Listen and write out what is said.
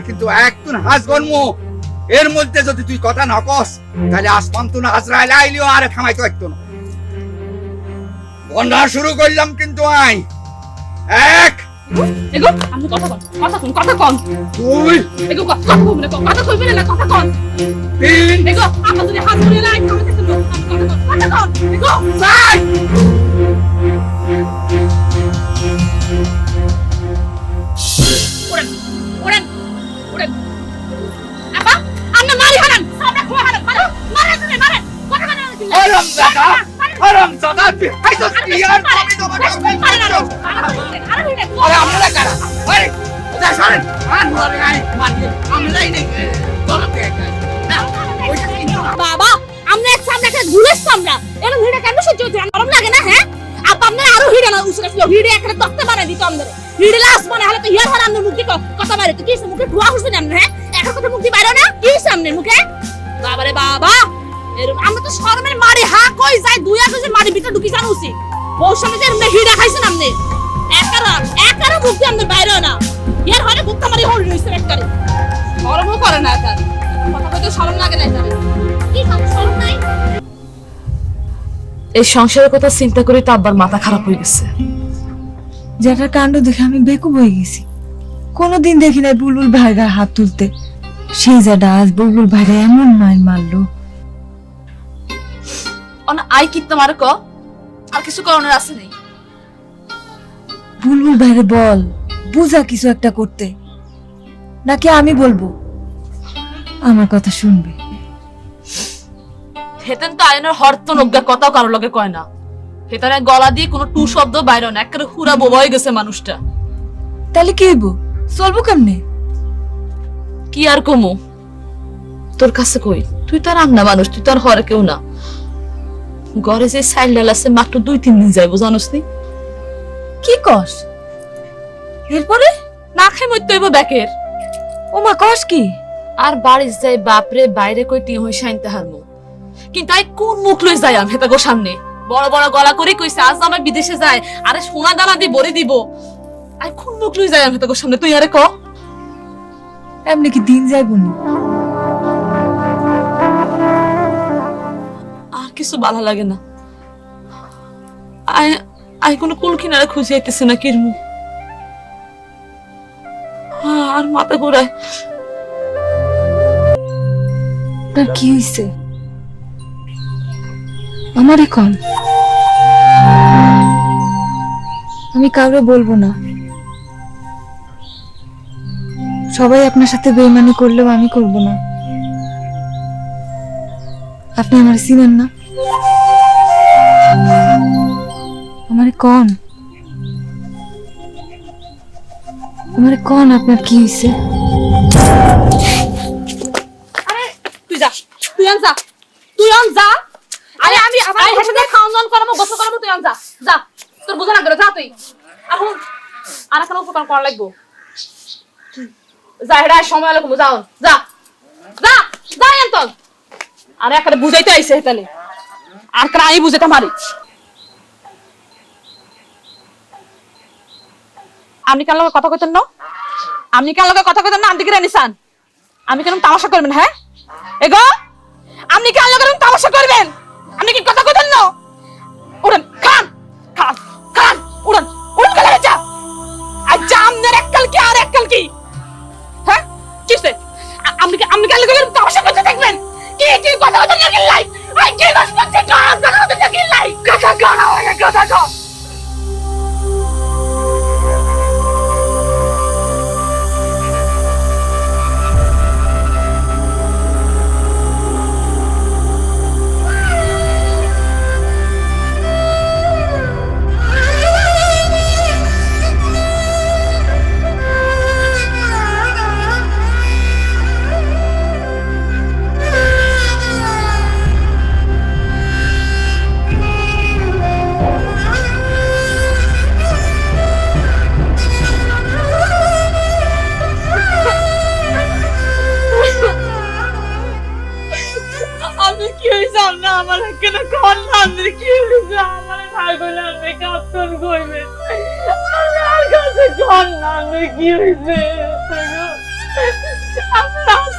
কিন্তু একটুন হাস জন্ম এর মধ্যে যদি তুই কথা না কস তাহলে আসমান তুন হাজরাইল আইলিও আরে থামাইতে পারতো না। বন্যা শুরু করলাম কিন্তু আই। এক। এগো আমি কথা কন কথা কন কথা কন। দুই। এগো কথা কইবে না কথা কইবে না কথা কন। তিন। এগো আপা যদি হাত ধরে লাই আমি দেখতে কথা কন। এগো। চার। আমরা কারা? সরেন? ধরে আই আমরাই নেই বাবা আমরা এক সামনে একটা ঘুরে সামরা এরকম ভিড়ে কেন সহ্য হচ্ছে? গরম লাগে না হ্যাঁ? আপ আপনার আরও ভিড়ে না উসরে ছিল ভিড়ে একটা তক্তা বানাই দিত আমাদের। ভিড়ে লাস মানে হলে তো ইয়ার হার আমাদের মুখে ক- কথা বাইরে তো কি মুখে ধোয়া হচ্ছে না হ্যাঁ? একটা কথা মুখে বাইরে না? কি সামনে মুখে? বাবারে বাবা এরকম আমরা তো শরমের মারি কই যাই দুই আগে যে মারি ভিতরে ঢুকি জানো উচিত। বউ সামনে যে এরকম হিড়া খাইছেন আপনি? একারা একারা মুখ দিয়ে আমাদের বাইরে না। মুখটা মারি হল রইছে শরমও করে না একার। কথা কইতে শরম লাগে না একারে। কি কাম শরম নাই? এই সংসারের কথা চিন্তা করে তো আব্বার মাথা খারাপ হয়ে গেছে। যেটার কাণ্ড দেখে আমি বেকুব হয়ে গেছি। কোনোদিন দেখি নাই বুলবুল ভাই গায়ে হাত তুলতে। সেই জায়গা আজ বুলবুল ভাইরা এমন মাইল মারলো। অন আই কি তোমার ক? আর কিছু করণের আছে নেই। বুলবুল ভাইরে বল বুঝা কিছু একটা করতে। নাকি আমি বলব? আমার কথা শুনবে। হেতেন তো আয়নের হরত নজ্ঞা কথাও লগে কয় না। গলা দিয়ে কোনো টু শব্দ বাইরে না একেবারে হুরা বোবা হয়ে গেছে মানুষটা। তাহলে কি হইব? চলবো কেমনে? কি আর কমু? তোর কাছে কই? তুই তো আর আন্না মানুষ তুই তো আর হরে কেউ না। ঘরে যে সাইল ডাল আছে মাত্র দুই তিন দিন যাইবো জানোস নি? কি কস? এরপরে না খাই মরতে হইব ব্যাকের। ও মা কস কি? আর বাড়ির যাই বাপরে বাইরে কই টি হই শাইনতে হারমু। কিন্তু আই কোন মুখ লই যাই আমি হেতা গো সামনে? বড় বড় গলা করে কইছে আজ আমার বিদেশে যায় আরে সোনা দানা দি ভরে দিব। আই কোন মুখ লই যাই আমি হেতা গো সামনে? তুই আরে ক? এমনি কি দিন যাইব নি? কিছু ভালো লাগে না। আই কোনো কুল কিনারে খুঁজে আইতেছে না কিরমু। আর মাথা ঘুরায়। আপনার কি হইছে? আমার এখন আমি কাউরে বলব না। সবাই আপনার সাথে বেইমানি করলেও আমি করব না। আপনি আমার চিনেন না। আমার কন। আমার কন আপনার কি হয়েছে আরে তুই যা তুই আন যা তুই আন যা। আরে আমি আমার গোসল তুই আন যা যা। তোর বোঝা না, যা তুই। এখন আর এখন উপকার করা লাগবো। যা হেডা সময় লাগবো যাও যা যা। যা এন্তন আরে একারে বুঝাইতে আইছে হেতালে। আর ক্রাই বুঝে মারি আপনি লগে কথা কইতেন না? আপনি কেন লগে কথা কইতেন না আপনি কি রানিসান আমি কেন তামাশা করবেন হ্যাঁ? এগো, আপনি কেন লগে তামাশা করবেন? আপনি কি কথা কইতেন না? ভয় পেলে আপনি কাপ্তান করবেন কাছে কর না আমি কি আপনার